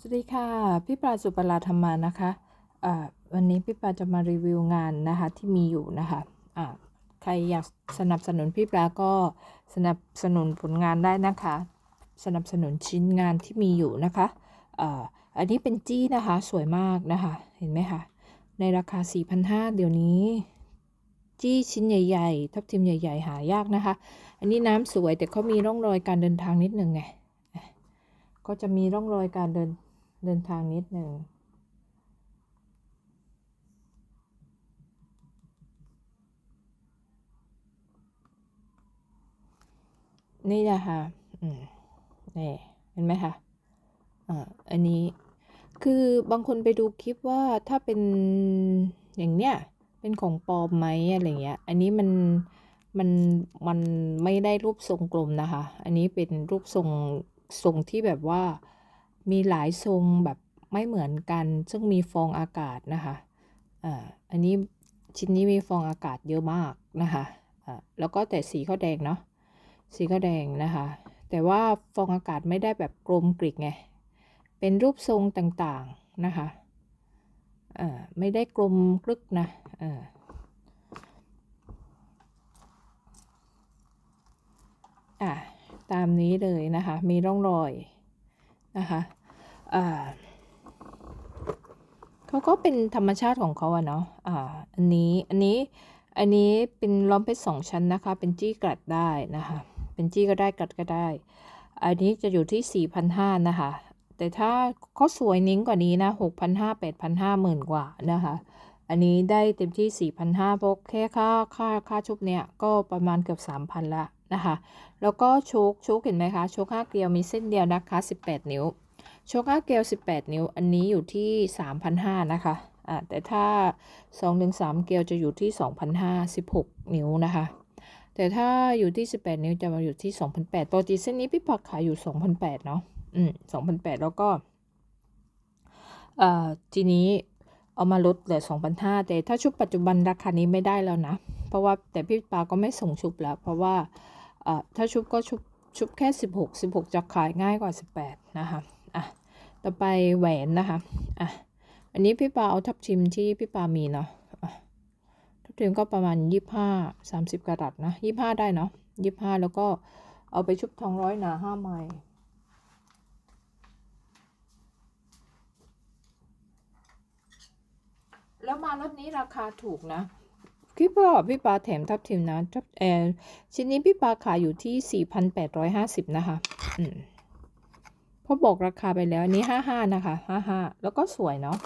สวัสดีค่ะ พี่ปลาสุปราธรรมานะคะอ่าวันนี้พี่ปลาจะมารีวิวงานนะคะที่มีอยู่นะคะอ่าใครอยากสนับสนุนพี่ปลาก็สนับสนุนผลงานได้นะคะ สนับสนุนชิ้นงานที่มีอยู่นะคะอ่าอันนี้เป็นจี้นะคะสวยมากนะคะ เห็นไหมคะ ในราคา 4,500 เดี๋ยวนี้ จี้ชิ้นใหญ่ๆ ทับทิมใหญ่ ๆ หายากนะคะ อันนี้น้ำสวยแต่เขามีร่องรอยการเดินทางนิดนึงไง ก็จะมีร่องรอยการเดิน เดินทางนิดหนึ่งนี่นะคะอืมนี่เห็นไหมคะอ่าอันนี้คือบางคนไปดูคลิปว่าถ้าเป็นอย่างเนี้ยเป็นของปลอมไหมอะไรเงี้ย อันนี้มันมันมันไม่ได้รูปทรงกลมนะคะ อันนี้เป็นรูปทรงทรงที่แบบว่า มีหลายทรงแบบไม่เหมือนกัน ซึ่งมีฟองอากาศนะคะอ่าอันนี้ชิ้นนี้มีฟองอากาศเยอะมากนะคะอ่าแล้วก็แต่สีเขาแดงเนาะสีก็แดงนะคะ แต่ว่าฟองอากาศไม่ได้แบบกลมกริกไงเป็นรูปทรงต่างๆนะคะอ่อไม่ได้กลมกรึกนะอ่ออะตามนี้เลยนะคะ มีร่องรอยนะคะ เขาก็เป็นธรรมชาติของเขาอะเนาะอ่าอันนี้อันนี้อันนี้เป็นล้อมเพชรสองชั้นนะคะ เป็นจี้กลัดได้นะคะ เป็นจี้ก็ได้กลัดก็ได้ อันนี้จะอยู่ที่ 4,500นะคะ แต่ถ้าเขาสวยนิ้งกว่านี้นะ6,500 8,500หมื่นกว่านะคะ อันนี้ได้เต็มที่ 4,500เพราะแค่ค่าค่าค่าชุบเนี่ยก็ประมาณเกือบ 3,000ละนะคะ แล้วก็โชคโชคเห็นไหมคะ โชค5เกลียวมีเส้นเดียวนะคะ 18 นิ้ว โชค5เกลียว18 นิ้ว อันนี้อยู่ที่ 3,500 นะคะอ่าแต่ถ้า 2-3 เกลียวจะอยู่ที่2,500 16 นิ้วนะคะ แต่ถ้าอยู่ที่ 18 นิ้วจะมาอยู่ที่ 2,800ปกติเส้นนี้พี่ปักขายอยู่ 2,800 เนาะอืม2,800 แล้วก็เอ่อทีนี้เอามาลดเหลือ2,500แต่ถ้าชุดปัจจุบันราคานี้ไม่ได้แล้วนะ เพราะว่าแต่พี่ปาก็ไม่ส่งชุบแล้ว เพราะว่าเอ่อถ้าชุบก็ชุบชุบแค่ 16 16 จะขายง่ายกว่า 18 นะคะอะ ต่อไปแหวนนะคะ อะ อันนี้พี่ปาเอาทับทิมที่พี่ปามีเนาะะทับทิมก็ประมาณ25 30กะรัตนะ25ได้เนาะ25แล้วก็เอาไปชุบทองร้อยหนา5ไม้แล้วมารถนี้ราคาถูกนะพี่ปาพี่ปาแถมทับทิมนะทับเอชิ้นนี้พี่ปาขายอยู่ที่ 4,850 นะคะ อืม พราะบอกราคาไปแล้วอันนี้55นะคะ55แล้วก็สวยเนาะ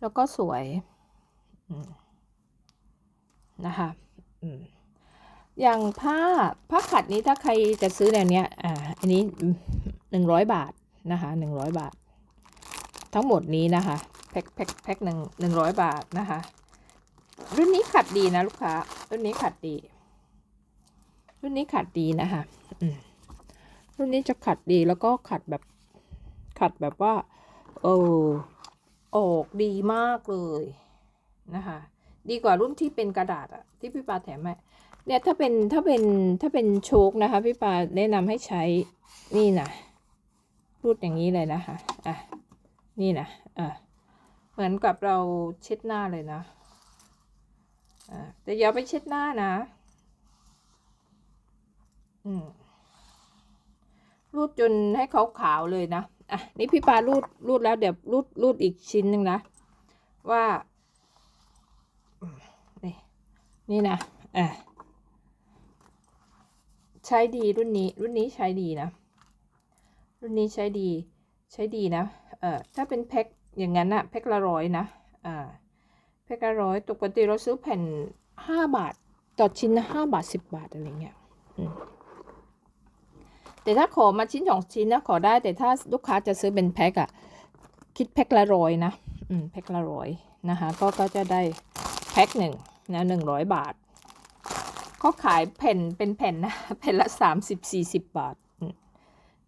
แล้วก็สวยนะคะอืมอย่างผ้าผ้าขัดนี้ถ้าใครจะซื้อแนวเนี้ยอ่าอันนี้หนึ่งร้อยบาทนะคะหนึ่งร้อยบาท ทั้งหมดนี้นะคะแพ็คแพ็คแพ็คหนึ่งหนึ่งร้อยบาทนะคะรุ่นนี้ขัดดีนะลูกค้ารุ่นนี้ขัดดี รุ่นนี้ขัดดีนะคะอืม รุ่นนี้จะขัดดีแล้วก็ขัดแบบขัดแบบว่าโอ้ออกดีมากเลยนะคะดีกว่ารุ่นที่เป็นกระดาษอะที่พี่ปาแถมให้เนี่ยถ้าเป็นถ้าเป็นถ้าเป็นโชคนะคะพี่ปาแนะนำให้ใช้นี่นะรูดอย่างนี้เลยนะคะอะนี่นะอะเหมือนกับเราเช็ดหน้าเลยนะอะแต่อย่าไปเช็ดหน้านะ อืม รูดจนให้เขาขาวเลยนะอะนี่พี่ปารูดรูดแล้วเดี๋ยวรูดรูดอีกชิ้นหนึ่งนะ ว่านี่นี่นะอะใช้ดีรุ่นนี้รุ่นนี้ใช้ดีนะ รุ่นนี้ใช้ดีใช้ดีนะเอ่อถ้าเป็นแพ็คอย่างนั้นอะแพ็คละร้อยนะอ่าแพ็คละร้อยปกติเราซื้อแผ่นห้าบาทต่อชิ้นห้าบาทสิบบาทอะไรเงี้ยอืม แต่ถ้าขอมาชิ้นสองชิ้นนะขอได้ แต่ถ้าลูกค้าจะซื้อเป็นแพ็คอะคิดแพ็คละร้อยนะอืมแพ็คละร้อยนะคะก็ก็จะได้แพ็คหนึ่งนะหนึ่งร้อยบาทเขาขายแผ่นเป็นแผ่นนะแผ่นละสามสิบสี่สิบบาท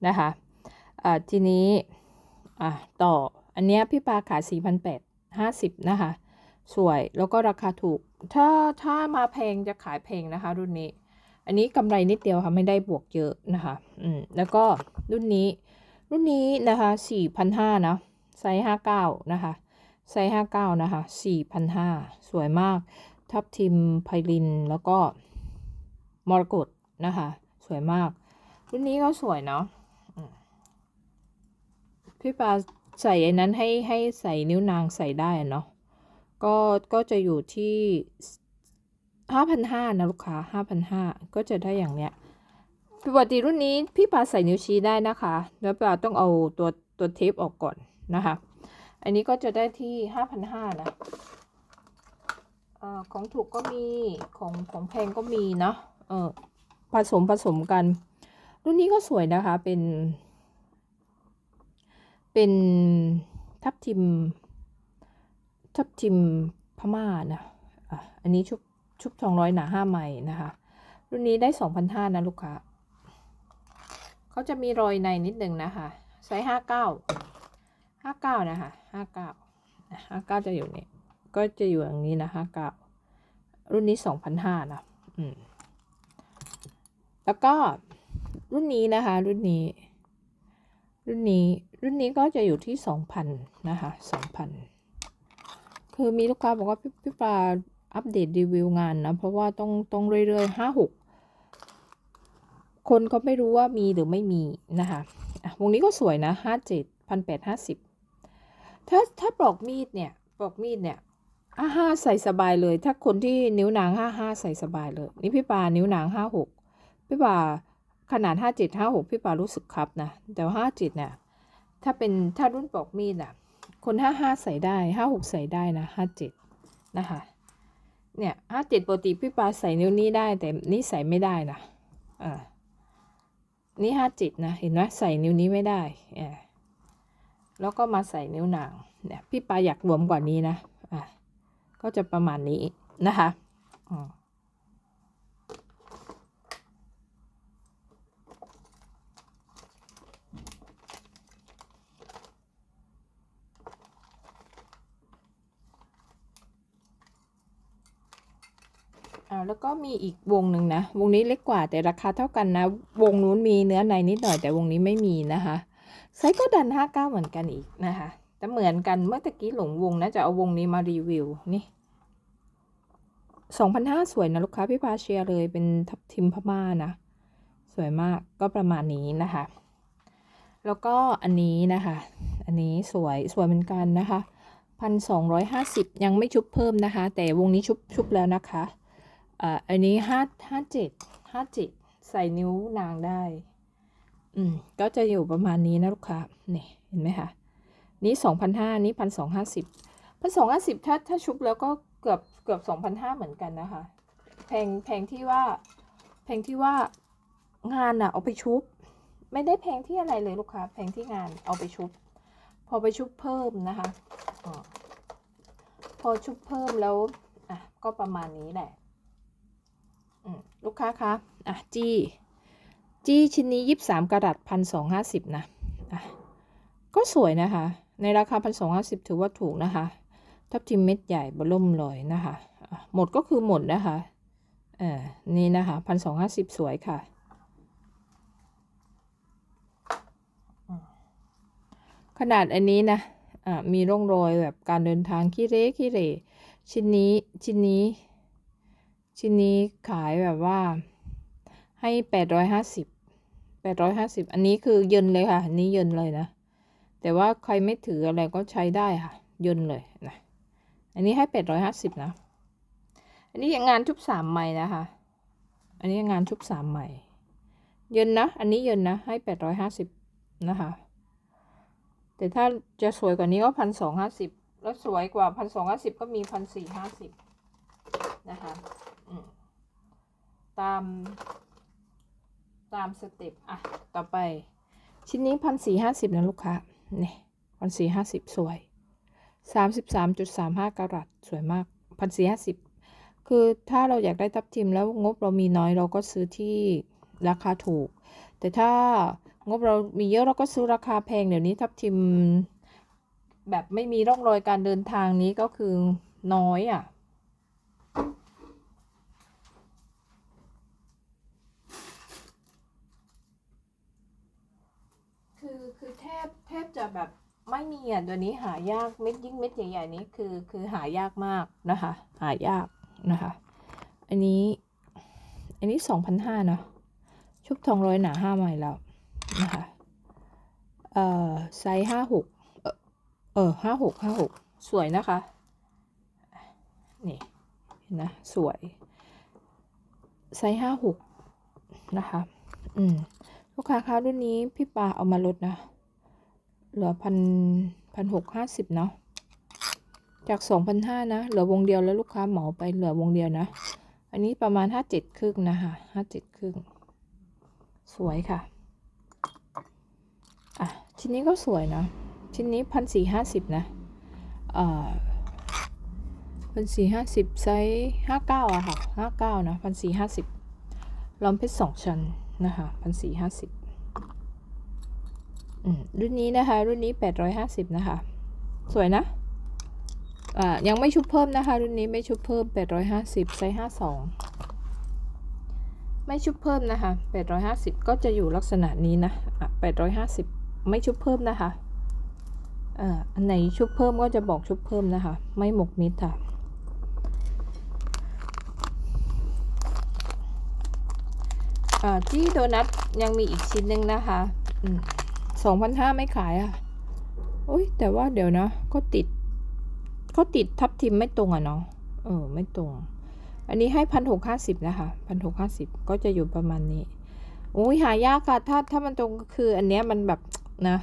นะคะอ่าทีนี้อะต่ออันเนี้ยพี่ปาขายสี่พันแปดห้าสิบนะคะ สวยแล้วก็ราคาถูก ถ้าถ้ามาแพงจะขายแพงนะคะรุ่นนี้ อันนี้กำไรนิดเดียวค่ะไม่ได้บวกเยอะนะคะอืมแล้วก็รุ่นนี้ รุ่นนี้นะคะสี่พันห้านะไซส์ห้าเก้านะคะไซส์ห้าเก้านะคะสี่พันห้าสวยมาก ทับทิมไพลินแล้วก็มรกตนะคะสวยมาก รุ่นนี้ก็สวยเนาะพี่ปาใส่ไอ้นั้นให้ให้ใส่นิ้วนางใส่ได้เนาะก็ก็จะอยู่ที่ ห้าพันห้านะลูกค้าห้าพันห้าก็จะได้อย่างเนี้ยปกติรุ่นนี้พี่ปาใส่นิ้วชี้ได้นะคะ แล้วปลาต้องเอาตัวตัวเทปออกก่อนนะคะ อันนี้ก็จะได้ที่ห้าพันห้านะเอ่อของถูกก็มีของของแพงก็มีเนาะเออผสมผสมกัน รุ่นนี้ก็สวยนะคะเป็น เป็นทับทิม ทับทิมพม่านะอะอันนี้ชุบ ชุบทองร้อยหนาห้าไหมนะคะ รุ่นนี้ได้สองพันห้านะลูกค้าเขาจะมีรอยในนิดนึงนะคะไซส์ห้าเก้าห้าเก้านะคะห้าเก้าห้าเก้าจะอยู่นี่ก็จะอยู่อย่างนี้นะห้าเก้ารุ่นนี้สองพันห้านะอืมแล้วก็รุ่นนี้นะคะ รุ่นนี้ รุ่นนี้รุ่นนี้ก็จะอยู่ที่สองพันนะคะสองพันคือมีลูกค้าบอกว่าพี่ปลา อัปเดตรีวิวงานนะ เพราะว่าต้องต้องเรื่อยๆห้าหกคนก็ไม่รู้ว่ามีหรือไม่มีนะคะวงนี้ก็สวยนะห้าเจ็ดพันแปดห้าสิบถ้าถ้าปลอกมีดเนี่ยปลอกมีดเนี่ยห้าห้าใส่สบายเลย ถ้าคนที่นิ้วนางห้าห้าใส่สบายเลย นี่พี่ปานิ้วนางห้าหกพี่ปาขนาดห้าเจ็ดห้าหกพี่ปารู้สึกครับนะ แต่ห้าเจ็ดเนี่ยถ้าเป็นถ้ารุ่นปลอกมีดอะ คนห้าห้าใส่ได้ห้าหกใส่ได้นะห้าเจ็ดนะคะ เนี่ยห้าเจ็ดปกติพี่ปาใส่นิ้วนี้ได้แต่นี่ใส่ไม่ได้นะอ่านี่ห้าเจ็ดนะเห็นไหมใส่นิ้วนี้ไม่ได้อ่าแล้วก็มาใส่นิ้วนางเนี่ยพี่ปาอยากรวมกว่านี้นะอ่าก็จะประมาณนี้นะคะอืมอ่ แล้วก็มีอีกวงหนึ่งนะ วงนี้เล็กกว่าแต่ราคาเท่ากันนะ วงนู้นมีเนื้อในนิดหน่อยแต่วงนี้ไม่มีนะคะไซส์ก็ดันห้าเก้าเหมือนกันอีกนะคะแต่เหมือนกันเมื่อตะกี้หลงวงนะจะเอาวงนี้มารีวิวนี่สองพันห้าสวยนะลูกค้าพี่พาเชียเลยเป็นทับทิมพม่านะ สวยมากก็ประมาณนี้นะคะ แล้วก็อันนี้นะคะ อันนี้สวยสวยเหมือนกันนะคะพันสองร้อยห้าสิบยังไม่ชุบเพิ่มนะคะ แต่วงนี้ชุบชุบแล้วนะคะ อ่าอันนี้ห้าห้าเจ็ดห้าเจ็ดใส่นิ้วนางได้ อืม ก็จะอยู่ประมาณนี้นะลูกค้านี่เห็นไหมคะ นี้สองพันห้านี้พันสองห้าสิบพันสองห้าสิบถ้าถ้าชุบแล้วก็เกือบเกือบสองพันห้าเหมือนกันนะคะ แพงแพงที่ว่า แพงที่ว่างานอะเอาไปชุบ ไม่ได้แพงที่อะไรเลยลูกค้า แพงที่งานเอาไปชุบ พอไปชุบเพิ่มนะคะออพอชุบเพิ่มแล้วอะก็ประมาณนี้แหละ ลูกค้าคะอะจี้จี้ชิ้นนี้ยี่สิบสามกรัตพันสองห้าสิบนะอะก็สวยนะคะ ในราคาพันสองห้าสิบถือว่าถูกนะคะ ทับทิมเม็ดใหญ่บล่มเลยนะคะะหมดก็คือหมดนะคะเออนี่นะคะพันสองห้าสิบสวยค่ะขนาดอันนี้นะอ่ามีร่องรอยแบบการเดินทางขี้เละขี้เหร่ชิ้นนี้ชิ้นนี้ ชิ้นนี้ขายแบบว่า ให้แปดร้อยห้าสิบแปดร้อยห้าสิบอันนี้คือเยินเลยค่ะ อันนี้เยินเลยนะ แต่ว่าใครไม่ถืออะไรก็ใช้ได้ค่ะ เยินเลยนะ อันนี้ให้แปดร้อยห้าสิบนะ อันนี้งานชุบสามใหม่นะคะ อันนี้งานชุบสามใหม่ เยินนะ อันนี้เยินนะ ให้แปดร้อยห้าสิบนะคะ แต่ถ้าจะสวยกว่านี้ก็พันสองห้าสิบแล้วสวยกว่าพันสองห้าสิบก็มีพันสี่ห้าสิบนะคะ ตาม ตามสเต็ปอะ ต่อไป ชิ้นนี้พันสี่ห้าสิบนะลูกค้านี่พันสี่ห้าสิบสวยสามสิบสามจุดสามห้ากรัตสวยมากพันสี่ห้าสิบคือถ้าเราอยากได้ทับทิมแล้วงบเรามีน้อยเราก็ซื้อที่ราคาถูก แต่ถ้างบเรามีเยอะเราก็ซื้อราคาแพงเดี๋ยวนี้ทับทิม แบบไม่มีร่องรอยการเดินทางนี้ก็คือน้อยอะอคือแท จะแบบไม่มีอะตัวนี้หายากเม็ดยิ่งเม็ดใหญ่ๆนี้คือคือหายากมากนะคะ หายากนะคะ อันนี้ อันนี้สองพันห้าเนาะชุบทองร้อยหนาห้าใหม่แล้วนะคะเอ่อไซส์ห้าหกเออห้าหกห้าหกสวยนะคะ นี่เห็นนะ สวย ไซส์ห้าหกนะคะ อืม ลูกค้าคะรุ่นนี้พี่ปาเอามาลดนะ เหลือพันพันหกห้าสิบเนาะ จากสองพันห้านะ เหลือวงเดียวแล้วลูกค้าเหมาไปเหลือวงเดียวนะ อันนี้ประมาณห้าเจ็ดครึ่งนะคะห้าเจ็ดครึ่ง สวยค่ะ อะ ชิ้นนี้ก็สวยนะ ชิ้นนี้พันสี่ห้าสิบนะ เอ่อพันสี่ห้าสิบไซส์ห้าเก้าอะค่ะห้าเก้านะพันสี่ห้าสิบล้อมเพชรสองชั้นนะคะพันสี่ห้าสิบ รุ่นนี้นะคะ รุ่นนี้แปดร้อยห้าสิบนะคะ สวยนะอ่ายังไม่ชุบเพิ่มนะคะ รุ่นนี้ไม่ชุบเพิ่มแปดร้อยห้าสิบไซส์ห้าสองไม่ชุบเพิ่มนะคะแปดร้อยห้าสิบก็จะอยู่ลักษณะนี้นะอะแปดร้อยห้าสิบไม่ชุบเพิ่มนะคะอ่ออันไหนชุบเพิ่มก็จะบอกชุบเพิ่มนะคะ ไม่หมกมิดค่ะอ่าที่โดนัทยังมีอีกชิ้นหนึ่งนะคะ สองพันห้าไม่ขายอะโอ้ยแต่ว่าเดี๋ยวนะ ก็ติด ก็ติดทับทิมไม่ตรงอะเนาะเออ ไม่ตรง อันนี้ให้พันหกห้าสิบนะคะพันหกห้าสิบก็จะอยู่ประมาณนี้โอ้ยหายากค่ะ ถ้าถ้ามันตรงก็คืออันเนี้ยมันแบบนะ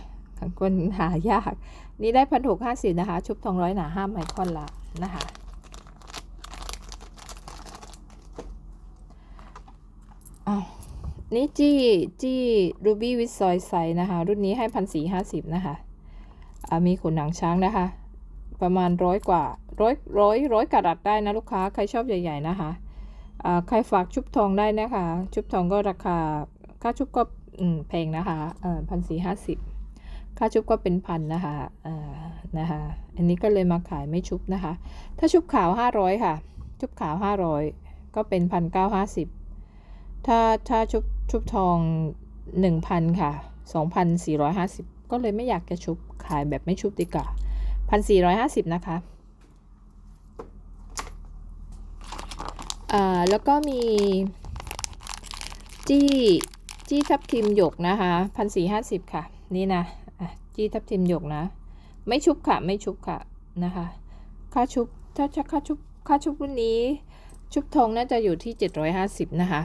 คนหายาก นี่ได้พันหกห้าสิบนะคะ ชุบทองร้อยหนาห้าไมครอนละนะคะอ้าว นี่จี้จี้รูบี้วิสซอยไซนะคะ รุ่นนี้ให้พันสี่ห้าสิบนะคะมีขนหนังช้างนะคะ ประมาณร้อยกว่าร้อยร้อยร้อยกระรัตได้นะลูกค้าใครชอบใหญ่ ๆ นะคะใครฝากชุบทองได้นะคะ ชุบทองก็ราคาค่าชุบก็แพงนะคะพันสี่ห้าสิบค่าชุบก็เป็นพันนะคะนะคะ อันนี้ก็เลยมาขายไม่ชุบนะคะ ถ้าชุบขาวห้าร้อยค่ะ ชุบขาวห้าร้อยก็เป็นพันเก้าห้าสิบ ถ้าถ้าชุบชุบทองหนึ่งพันค่ะสองพันสี่ร้อยห้าสิบก็เลยไม่อยากจะชุบขายแบบไม่ชุบดีกว่าพันสี่ร้อยห้าสิบนะคะอ่าแล้วก็มี จี้จี้ทับทิมหยกนะคะพันสี่ห้าสิบค่ะ นี่นะจี้ทับทิมหยกนะ ไม่ชุบค่ะ ไม่ชุบค่ะนะคะ ค่าชุบถ้าค่าชุบค่าชุบรุ่นนี้ ชุบทองน่าจะอยู่ที่เจ็ดร้อยห้าสิบนะคะ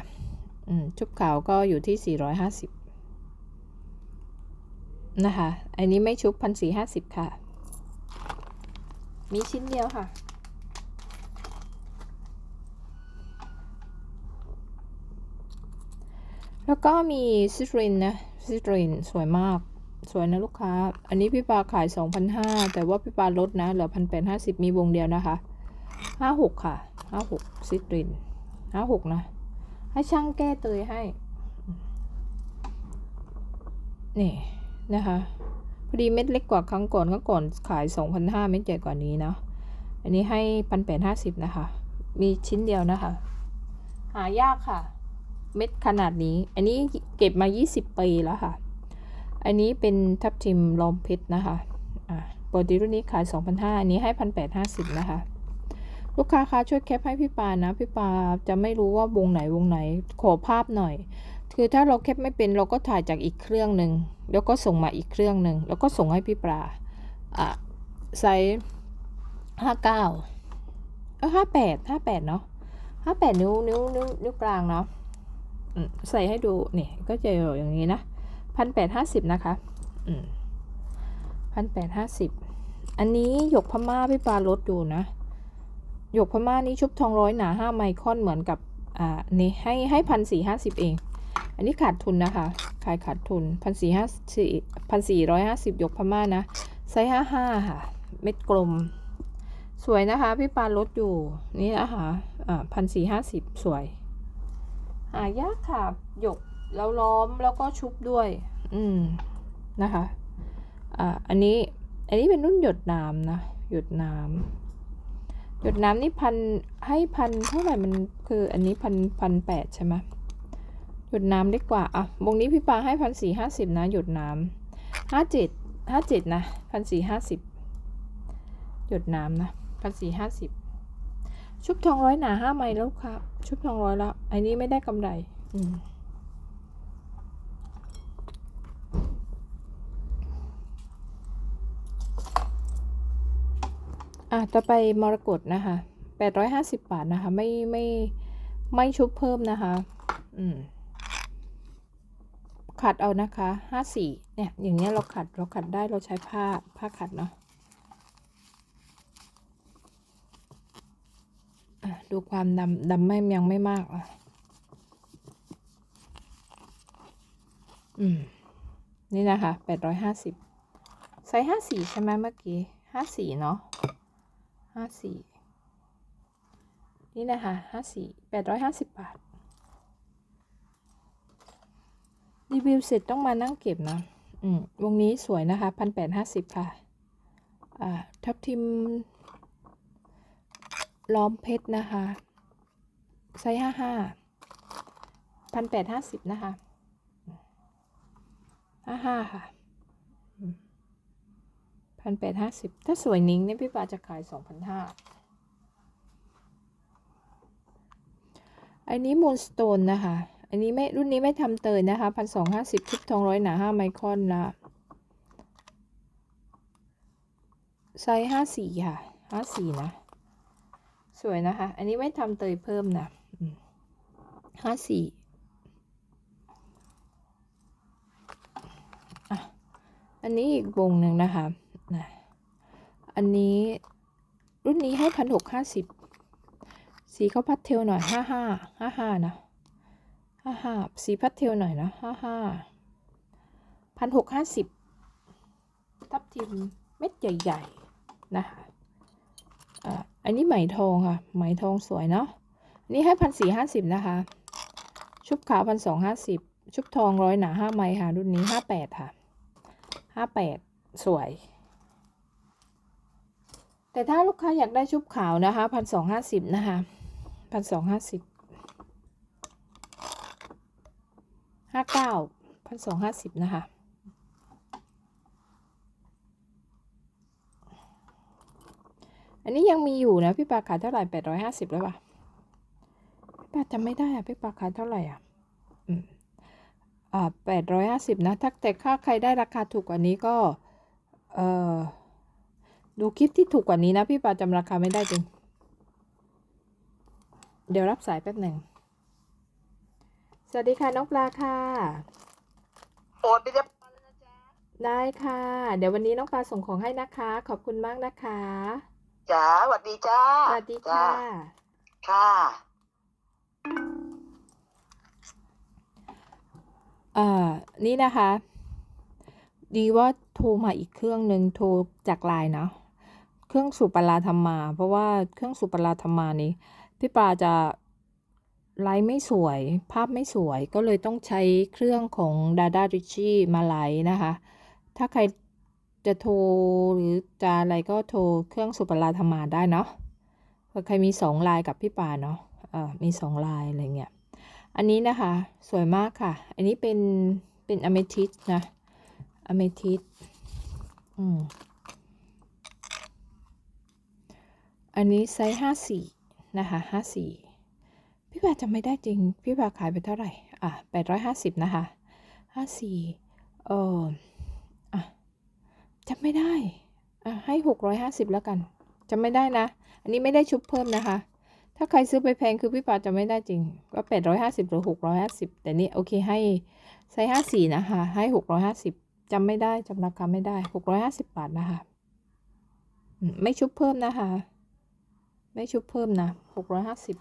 ชุบขาวก็อยู่ที่สี่ร้อยห้าสิบนะคะ อันนี้ไม่ชุบพันสี่ห้าสิบค่ะ มีชิ้นเดียวค่ะ แล้วก็มีซิตรินนะ ซิตรินสวยมาก สวยนะลูกค้า อันนี้พี่ปาขาย 2,500 แต่ว่าพี่ปาลดนะ เหลือ 1,850 มีวงเดียวนะคะ 56 ค่ะ 56 ซิตริน 56 นะ ให้ช่างแก้เตยให้ นี่นะคะ พอดีเม็ดเล็กกว่าครั้งก่อนครั้งก่อนขาย 2,500เม็ดใหญ่กว่านี้เนาะ อันนี้ให้1,850นะคะ มีชิ้นเดียวนะคะ หายากค่ะ เม็ดขนาดนี้ อันนี้เก็บมา 20 ปีแล้วค่ะ อันนี้เป็นทับทิมลอมเพชรนะคะ อ่าปกติรุ่นนี้ขาย 2,500อันนี้ให้1,850นะคะ ลูกค้าคะช่วยแคปให้พี่ปานะ พี่ปาจะไม่รู้ว่าวงไหนวงไหน ขอภาพหน่อย คือถ้าเราแคปไม่เป็นเราก็ถ่ายจากอีกเครื่องหนึ่งแล้วก็ส่งมาอีกเครื่องหนึ่งแล้วก็ส่งให้พี่ปลาอะไซส์ห้าเก้าเออห้าแปดห้าแปดเนาะห้าแปดนิ้วนิ้วนิ้วนิ้วกลางเนาะใส่ให้ดูนี่ก็จะอย่างนี้นะพันแปดห้าสิบนะคะพันแปดห้าสิบอันนี้หยกพม่าพี่ปลาลดอยู่นะ หยกพม่านี้ชุบทองร้อยหนาห้าไมครอนเหมือนกับอ่านี่ให้ให้พันสี่ห้าสิบเอง อันนี้ขาดทุนนะคะ ขายขาดทุนพันสี่ห้าสี่พันสี่ร้อยห้าสิบหยกพม่านะไซส์ห้าห้าค่ะ เม็ดกลม สวยนะคะ พี่ปลาลดอยู่นี่นะคะอ่าพันสี่ห้าสิบสวยหายากค่ะหยกแล้วล้อมแล้วก็ชุบด้วย อืมนะคะอ่าอันนี้อันนี้เป็นรุ่นหยดน้ำนะ หยดน้ำ หยดน้ำนี่พันให้พันเท่าไหร่มันคืออันนี้พันพันแปดใช่ไหมหยดน้ำเล็กกว่าอะวงนี้พี่ปาให้พันสี่ห้าสิบนะหยดน้ำห้าเจ็ดห้าเจ็ดนะพันสี่ห้าสิบหยดน้ำนะพันสี่ห้าสิบชุบทองร้อยหนาห้าไมล์แล้วครับ ชุบทองร้อยแล้ว อันนี้ไม่ได้กำไร อืม อะต่อไปมรกตนะคะแปดร้อยห้าสิบบาทนะคะ ไม่ไม่ไม่ชุบเพิ่มนะคะ อืมขัดเอานะคะห้าสี่เนี่ย อย่างเงี้ยเราขัดเราขัดได้เราใช้ผ้าผ้าขัดเนาะอะดูความดำดำไม่ยังไม่มากอะอืม นี่นะคะแปดร้อยห้าสิบไซส์ห้าสี่ใช่ไหมเมื่อกี้ห้าสี่เนาะ ห้าสี่นี่นะคะห้าสี่แปดร้อยห้าสิบบาท รีวิวเสร็จต้องมานั่งเก็บนะอืมวงนี้สวยนะคะพันแปดห้าสิบค่ะ อ่า ทับทิม ล้อมเพชรนะคะ ไซส์ห้าห้าพันแปดห้าสิบนะคะห้าห้าค่ะ พันแปดห้าสิบถ้าสวยนิ้งเนี่ยพี่ปาจะขายสองพันห้าอันนี้มูนสโตนนะคะ อันนี้ไม่รุ่นนี้ไม่ทำเตยนะคะพันสองห้าสิบชุบทองร้อยหนาห้าไมครอนละไซส์ห้าสี่ค่ะห้าสี่นะ สวยนะคะ อันนี้ไม่ทำเตยเพิ่มนะห้าสี่อันนี้อีกวงหนึ่งนะคะ อันนี้รุ่นนี้ให้พันหกห้าสิบสีเขาพัดเทลหน่อยห้าห้าห้าห้านะห้าห้าสีพัดเทลหน่อยนะห้าห้าพันหกห้าสิบทับทิมเม็ดใหญ่ๆนะคะอ่าอันนี้ไหมทองค่ะ ไหมทองสวยเนาะนนี้ให้พันสี่ห้าสิบนะคะ ชุบขาวพันสองห้าสิบชุบทองร้อยหนาห้าไมค่ะ รุ่นนี้ห้าแปดค่ะห้าแปดสวย แต่ถ้าลูกค้าอยากได้ชุบขาวนะคะพันสองห้าสิบนะคะพันสองห้าสิบห้าเก้าพันสองห้าสิบนะคะอันนี้ยังมีอยู่นะพี่ปาขายเท่าไหร่แปดร้อยห้าสิบแล้วป่ะพี่ปาจำไม่ได้อะพี่ปาขายเท่าไหร่อะอืมอ่าแปดร้อยห้าสิบนะถ้าแต่ถ้าใครได้ราคาถูกกว่านี้ก็ เอ่อ ดูคลิปที่ถูกกว่านี้นะ พี่ปาจำราคาไม่ได้จริง เดี๋ยวรับสายแป๊บหนึ่ง สวัสดีค่ะน้องปลาค่ะโอนไปเรียบร้อยแล้วนะจ๊ะได้ค่ะ เดี๋ยววันนี้น้องปลาส่งของให้นะคะ ขอบคุณมากนะคะจ๋าสวัสดีจ้าสวัสดีค่ะจ้าค่ะอ่านี่นะคะ ดีว่าโทรมาอีกเครื่องหนึ่งโทรจากไลน์นะ เครื่องสุปราธรรมา เพราะว่าเครื่องสุปราธรรมานี้พี่ปลาจะไลฟ์ไม่สวย ภาพไม่สวยก็เลยต้องใช้เครื่องของ Dada r i c h i มาไลฟ์นะคะ ถ้าใครจะโทรหรือจะอะไรก็โทรเครื่องสุปราธรรมาได้เนาะเผื่อใครมีสองลน์กับพี่ปาเนาะเอ่ามีสองลน์อะไรเงี้ย อันนี้นะคะสวยมากค่ะ อันนี้เป็นเป็นอเมทิสนะอเมทิสอืม อันนี้ไซส์ห้าสี่นะคะห้าสี่พี่บาจำไม่ได้จริง พี่บาขายไปเท่าไหร่ อะแปดร้อยห้าสิบนะคะห้าสี่เอออะจำไม่ได้ อะให้หกร้อยห้าสิบแล้วกันจำไม่ได้นะ อันนี้ไม่ได้ชุบเพิ่มนะคะ ถ้าใครซื้อไปแพงคือพี่ปาจะไม่ได้จริง ก็แปดร้อยห้าสิบหรือหกร้อยห้าสิบแต่นี่โอเคให้ไซส์ห้าสี่นะคะ ให้หกร้อยห้าสิบจำไม่ได้จำราคาไม่ได้หกร้อยห้าสิบบาทนะคะ ไม่ชุบเพิ่มนะคะ ไม่ชุบเพิ่มนะหกร้อยห้าสิบ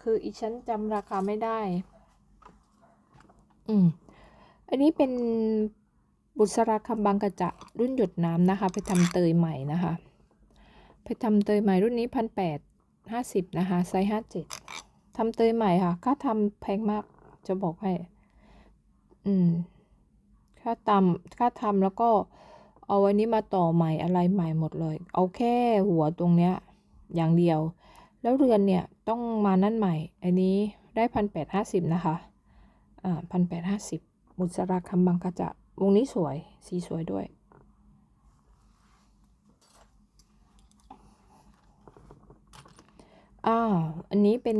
คืออีฉันจำราคาไม่ได้ อืม อันนี้เป็นบุษราคำบางกระจะรุ่นหยดน้ำนะคะ ไปทำเตยใหม่นะคะ ไปทำเตยใหม่รุ่นนี้พันแปดห้าสิบนะคะ ไซส์ห้าเจ็ดทำเตยใหม่ค่ะ ค่าทำแพงมาก จะบอกให้ อืม ค่าทำค่าทำแล้วก็ เอาวันนี้มาต่อใหม่อะไรใหม่หมดเลย เอาแค่หัวตรงเนี้ยอย่างเดียว แล้วเรือนเนี่ยต้องมานั่นใหม่ อันนี้ได้พันแปดห้าสิบนะคะ อ่าพันแปดห้าสิบบุษราคำบางกะจะวงนี้สวย สีสวยด้วย อ่า อันนี้เป็น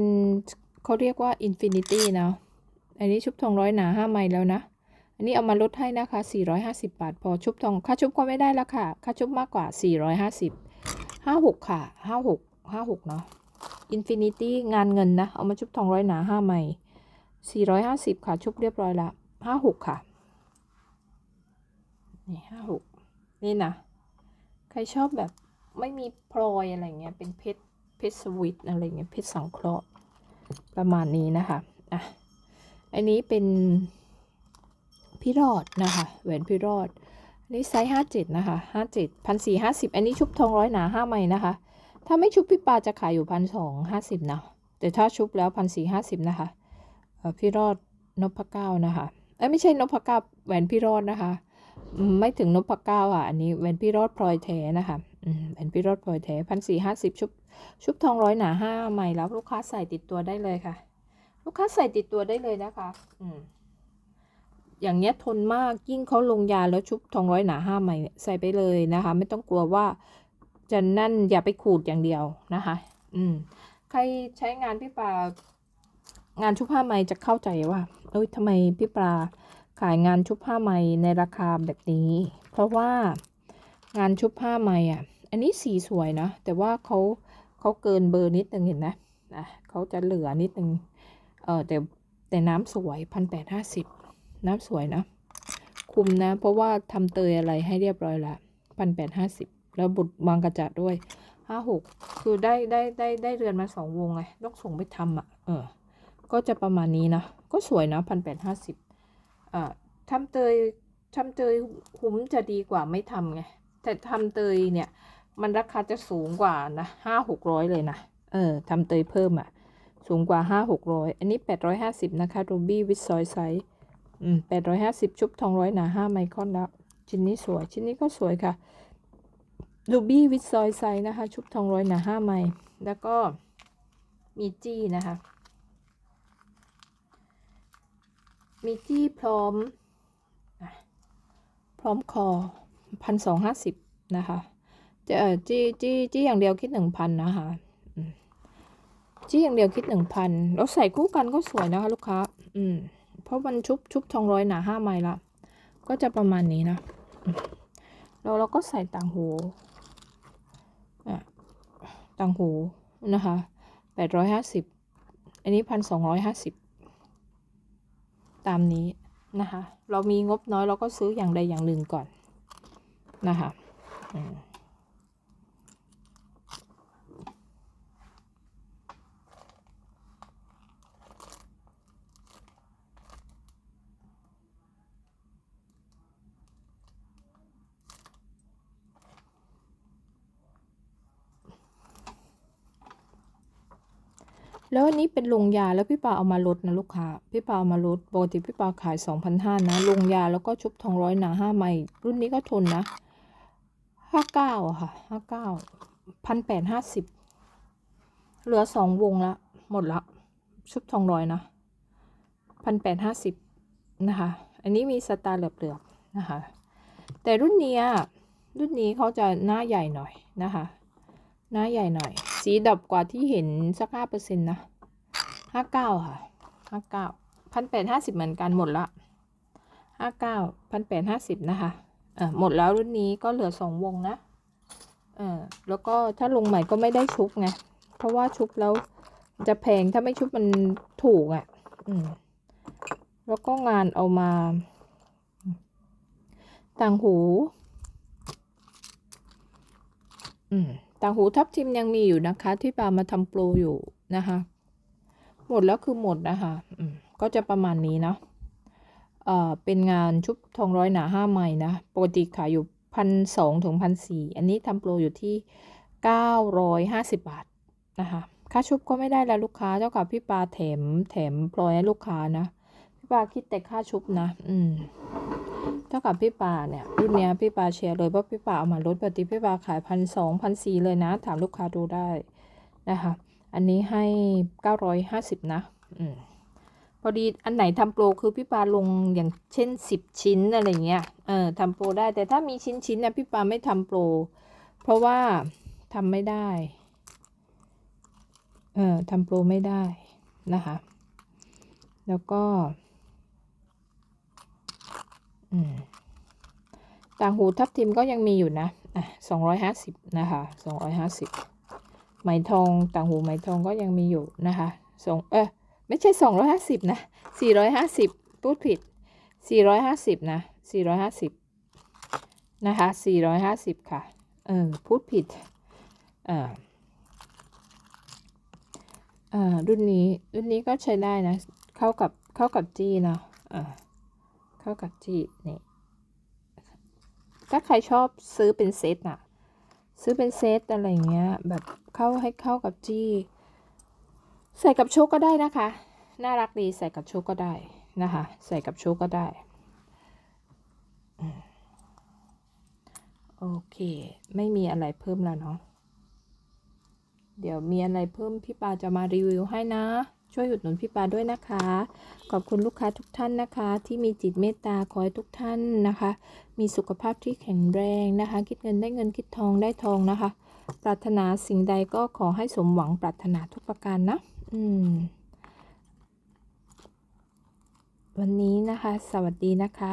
เขาเรียกว่า Infinity นะ อันนี้ชุบทองร้อยหนาห้าไมล์แล้วนะ อันนี้เอามาลดให้นะคะ 450 บาท พอชุบทองค่าชุบก็ไม่ได้แล้วค่ะ ค่าชุบมากกว่า 450 56 ค่ะ 56 56 เนาะ Infinity งานเงินนะ เอามาชุบทองร้อยหนาห้าไมล์450 ค่ะ ชุบเรียบร้อยละ 56 ค่ะนี่56 นี่นะ ใครชอบแบบไม่มีพลอยอะไรเงี้ย เป็นเพชรเพชรสวิตอะไรเงี้ยเพชรสังเคราะห์ประมาณนี้นะคะ อะ อันนี้เป็น พี่รอดนะคะ แหวนพี่รอดนนี้ไซส์ห้าเจ็ดนะคะห้าเจ็ดพันสี่ห้าสิบอันนี้ชุบทองร้อยหนาห้าไม้นะคะ ถ้าไม่ชุบพี่ปาจะขายอยู่พันสองห้าสิบนะ แต่ถ้าชุบแล้วพันสี่ห้าสิบนะคะพี่รอดนพเก้านะคะเอ้ไม่ใช่นพเก้าแหวนพี่รอดนะคะ ไม่ถึงนพเก้าอะ อันนี้แหวนพี่รอดพลอยแท้นะคะแหวนพี่รอดพลอยแท้พันสี่ห้าสิบชุบชุบทองร้อยหนาห้าไม้แล้วลูกค้าใส่ติดตัวได้เลยค่ะ ลูกค้าใส่ติดตัวได้เลยนะคะ อืม อย่างเนี้ยทนมากยิ่งเขาลงยาแล้วชุบทองร้อยหนาห้าไม้ใส่ไปเลยนะคะ ไม่ต้องกลัวว่าจะนั่นอย่าไปขูดอย่างเดียวนะคะ อืม ใครใช้งานพี่ปลางานชุบผ้าไหมจะเข้าใจว่าเอ้ยทำไมพี่ปลาขายงานชุบผ้าไหมในราคาแบบนี้ เพราะว่างานชุบผ้าไหมอะ อันนี้สีสวยนะ แต่ว่าเขาเขาเกินเบอร์นิดนึงเห็นไหมอะเขาจะเหลือนิดนึงเออแต่แต่น้ำสวยพันแปดห้าสิบ น้ำสวยนะ คุมนะ เพราะว่าทำเตยอะไรให้เรียบร้อยละพันแปดห้าสิบแล้วบุตรวางกระจาดด้วยห้าหกคือได้ได้ได้ได้เรือนมาสองวงไงต้องส่งไปทำอะ เออ ก็จะประมาณนี้นะ ก็สวยนะพันแปดห้าสิบอ่าทำเตยทำเตยคุ้มจะดีกว่าไม่ทำไง แต่ทำเตยเนี่ย มันราคาจะสูงกว่านะห้าหกร้อยเลยนะ เออทำเตยเพิ่มอะ สูงกว่าห้าหกร้อยอันนี้แปดร้อยห้าสิบนะคะรูบี้วิ z ซอยไซส์ อืมแปดร้อยห้าสิบชุบทองร้อยหนาห้าไมครอนแล้ว ชิ้นนี้สวย ชิ้นนี้ก็สวยค่ะรูบี้วิ z ซอยไซส์นะคะ ชุบทองร้อยหนาห้าไมแล้วก็มีจี้นะคะ มีจี้พร้อม พร้อมคอพันสองห้าสิบนะคะจะเออจี้จี้จี้อย่างเดียวคิดหนึ่งพันนะคะจี้อย่างเดียวคิดหนึ่งพันแล้วใส่คู่กันก็สวยนะคะลูกค้า อืม เพราะมันชุบชุบทองร้อยหนาห้าไมล์ละ ก็จะประมาณนี้นะแล้วเราก็ใส่ต่างหูอะต่างหูนะคะแปดร้อยห้าสิบอันนี้พันสองร้อยห้าสิบตามนี้นะคะ เรามีงบน้อยเราก็ซื้ออย่างใดอย่างหนึ่งก่อนนะคะ แล้วอันนี้เป็นลงยาแล้วพี่ปาเอามาลดนะลูกค้า พี่ปาเอามาลดปกติพี่ปาขายสองพันห้านะลงยาแล้วก็ชุบทองร้อยหนาห้าไมล์รุ่นนี้ก็ทนนะห้าเก้าอะค่ะห้าเก้าพันแปดห้าสิบเหลือสองวงละ หมดละ ชุบทองร้อยนะพันแปดห้าสิบนะคะ อันนี้มีสตาร์เหลือบๆนะคะ แต่รุ่นเนี้ยรุ่นนี้เขาจะหน้าใหญ่หน่อยนะคะ หน้าใหญ่หน่อย สีดับกว่าที่เห็นสักห้าเปอร์เซ็นต์นะห้าเก้าค่ะห้าเก้าพันแปดห้าสิบเหมือนกันหมดละห้าเก้าพันแปดห้าสิบนะคะเออหมดแล้วรุ่นนี้ก็เหลือสองวงนะเออแล้วก็ถ้าลงใหม่ก็ไม่ได้ชุบไง เพราะว่าชุบแล้วจะแพงถ้าไม่ชุบมันถูกอะ่ะ อืม แล้วก็งานเอามา ต่างหู อืม ต่างหูทับทิมยังมีอยู่นะคะ ที่ปามาทำโปรอยู่นะคะ หมดแล้วคือหมดนะคะก็จะประมาณนี้เนาะเอ่อเป็นงานชุบทองร้อยหนาห้าไม้นะ ปกติขายอยู่พันสองถึงพันสี่อันนี้ทำโปรอยู่ที่เก้าร้อยห้าสิบบาทนะคะค่าชุบก็ไม่ได้แล้วลูกค้าเจ้ากับพี่ปาแถมแถมพลอยให้ลูกค้านะ พี่ปาคิดแต่ค่าชุบนะ อืม เท่ากับพี่ปาเนี่ยรุ่นเนี้ยพี่ปาแชร์เลยเพราะพี่ปาเอามาลดปกติพี่ปาขายพันสองพันสี่เลยนะ ถามลูกค้าดูได้นะคะอันนี้ให้เก้าร้อยห้าสิบนะอืมพอดีอันไหนทำโปรคือพี่ปาลงอย่างเช่นสิบชิ้นอะไรเงี้ยเออทำโปรได้แต่ถ้ามีชิ้นชิ้นเนี่ยพี่ปาไม่ทำโปร เพราะว่าทำไม่ได้เออทำโปรไม่ได้นะคะ แล้วก็ ต่างหูทับทิมก็ยังมีอยู่นะอะสองร้อยห้าสิบนะคะสองร้อยห้าสิบไหมทองต่างหูไหมทองก็ยังมีอยู่นะคะสองเออไม่ใช่สองร้อยห้าสิบนะสี่ร้อยห้าสิบพูดผิดสี่ร้อยห้าสิบนะสี่ร้อยห้าสิบนะคะสี่ร้อยห้าสิบค่ะ เออ พูดผิดเอออ่ารุ่นนี้ รุ่นนี้ก็ใช้ได้นะ เข้ากับ เข้ากับจีเนาะอ่า เข้ากับจีนี่ถ้าใครชอบซื้อเป็นเซตน่ะ ซื้อเป็นเซตอะไรเงี้ยแบบเข้าให้เข้ากับจีใส่กับชคก็ได้นะคะ น่ารักดีใส่กับชคก็ได้นะคะ ใส่กับชคก็ได้โอเค ไม่มีอะไรเพิ่มแล้วเนาะเดี๋ยวมีอะไรเพิ่มพี่ปาจะมารีวิวให้นะ ช่วยอุดหนุนพี่ปาด้วยนะคะ ขอบคุณลูกค้าทุกท่านนะคะ ที่มีจิตเมตตาคอยทุกท่านนะคะ มีสุขภาพที่แข็งแรงนะคะ คิดเงินได้เงินคิดทองได้ทองนะคะ ปรารถนาสิ่งใดก็ขอให้สมหวังปรารถนาทุกประการนะ อืม วันนี้นะคะ สวัสดีนะคะ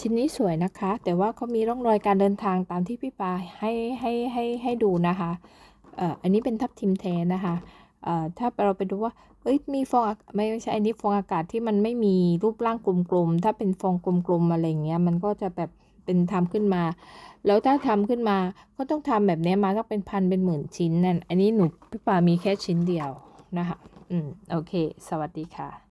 ชิ้นนี้สวยนะคะ แต่ว่าเขามีร่องรอยการเดินทางตามที่พี่ปาให้ให้ให้ให้ดูนะคะ อันนี้เป็นทับทิมแท้นะคะถ้าเราไปดูว่าเอ้ยมีฟองไม่ใช่อันนี้ฟองอากาศที่มันไม่มีรูปร่างกลมๆถ้าเป็นฟองกลมๆอะไรเงี้ยมันก็จะแบบเป็นทำขึ้นมา แล้วถ้าทำขึ้นมาก็ต้องทำแบบนี้มาต้องเป็นพันเป็นหมื่นชิ้นนั่นอันนี้หนูพี่ปามีแค่ชิ้นเดียวนะคะอืมโอเค สวัสดีค่ะ